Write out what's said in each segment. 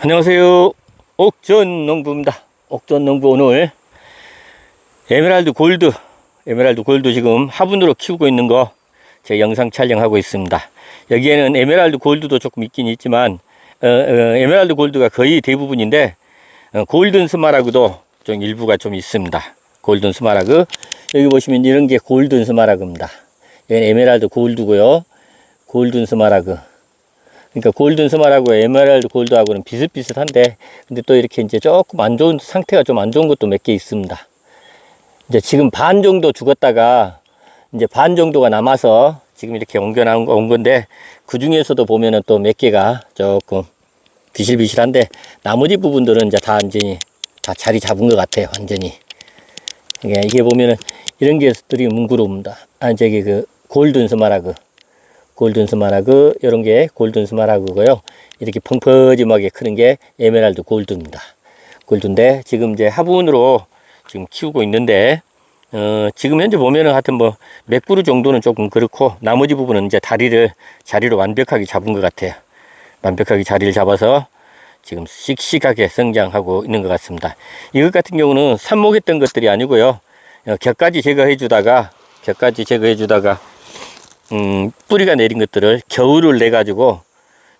안녕하세요. 옥전 농부입니다. 옥전 농부 오늘 에메랄드 골드, 에메랄드 골드 지금 화분으로 키우고 있는 거 제 영상 촬영하고 있습니다. 여기에는 에메랄드 골드도 조금 있긴 있지만 어, 어, 에메랄드 골드가 거의 대부분인데 어, 골든 스마라그도 좀 일부가 좀 있습니다. 골든 스마라그 여기 보시면 이런 게 골든 스마라그입니다. 얘는 에메랄드 골드고요. 골든 스마라그 그러니까 골든 스마라고 에메랄드 골드하고는 비슷비슷한데 근데 또 이렇게 이제 조금 안 좋은 상태가 좀 안 좋은 것도 몇 개 있습니다. 이제 지금 반 정도 죽었다가 이제 반 정도가 남아서 지금 이렇게 옮겨 나온 거- 온 건데 그 중에서도 보면은 또 몇 개가 조금 비실비실한데 나머지 부분들은 이제 다 완전히 다 자리 잡은 것 같아요. 완전히. 이게, 이게 보면은 이런 게들이 뭉그러웁니다. 아, 저기 그 골든 스마라그. 골든 스 마라그 이런 게 골든 스 마라그고요. 이렇게 펑퍼짐하게 크는 게 에메랄드 골드입니다. 골드인데 지금 이제 화분으로 지금 키우고 있는데 어, 지금 현재 보면은 하여튼 뭐몇 그루 정도는 조금 그렇고 나머지 부분은 이제 다리를 자리로 완벽하게 잡은 것 같아요. 완벽하게 자리를 잡아서 지금 씩씩하게 성장하고 있는 것 같습니다. 이것 같은 경우는 삽목했던 것들이 아니고요. 어, 격까지 제거해 주다가 격까지 제거해 주다가 음, 뿌리가 내린 것들을 겨울을 내 가지고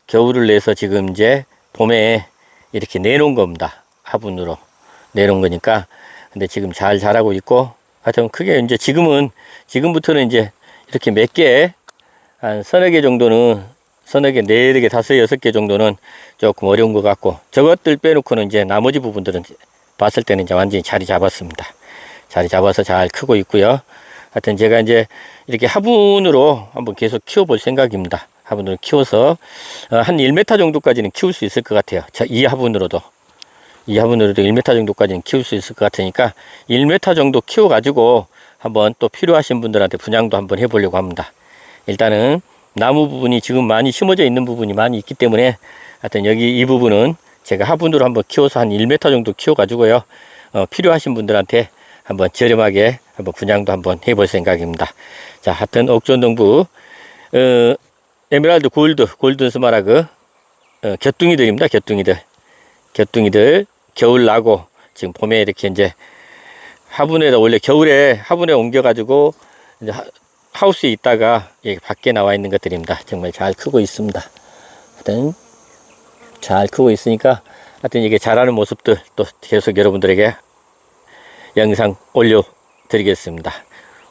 겨울을 내서 지금 이제 봄에 이렇게 내놓은 겁니다. 화분으로 내놓은 거니까 근데 지금 잘 자라고 있고 하여튼 크게 이제 지금은 지금부터는 이제 이렇게 몇 개 한 서너 개 정도는 서너 개, 네 개, 다섯, 여섯 개 정도는 조금 어려운 것 같고 저것들 빼놓고는 이제 나머지 부분들은 봤을 때는 이제 완전히 자리 잡았습니다. 자리 잡아서 잘 크고 있고요. 하여튼 제가 이제 이렇게 화분으로 한번 계속 키워볼 생각입니다. 화분으로 키워서 어, 한 1m 정도까지는 키울 수 있을 것 같아요. 자, 이 화분으로도. 이 화분으로도 1m 정도까지는 키울 수 있을 것 같으니까 1m 정도 키워가지고 한번 또 필요하신 분들한테 분양도 한번 해보려고 합니다. 일단은 나무 부분이 지금 많이 심어져 있는 부분이 많이 있기 때문에 하여튼 여기 이 부분은 제가 화분으로 한번 키워서 한 1m 정도 키워가지고요. 어, 필요하신 분들한테 한번 저렴하게 한번 분양도 한번 해볼 생각입니다. 자, 하여튼 옥전동부 어, 에메랄드 골드, 골든 스마라그 어, 곁둥이들입니다. 곁둥이들. 곁둥이들 겨울 나고 지금 봄에 이렇게 이제 화분에다 원래 겨울에 화분에 옮겨가지고 하- 하우스에 있다가 밖에 나와 있는 것들입니다. 정말 잘 크고 있습니다. 하여튼 잘 크고 있으니까 하여튼 이게 자라는 모습들 또 계속 여러분들에게 영상 올려 드리겠습니다.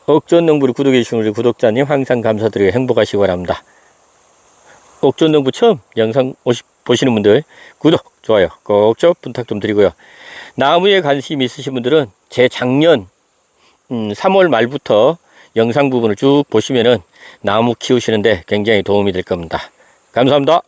옥전농부를 구독해 주신 우리 구독자님 항상 감사드리고 행복하시기 바랍니다. 옥전농부 처음 영상 오시, 보시는 분들 구독, 좋아요 꼭좀 부탁 좀 드리고요. 나무에 관심 있으신 분들은 제 작년 음, 3월 말부터 영상 부분을 쭉 보시면은 나무 키우시는데 굉장히 도움이 될 겁니다. 감사합니다.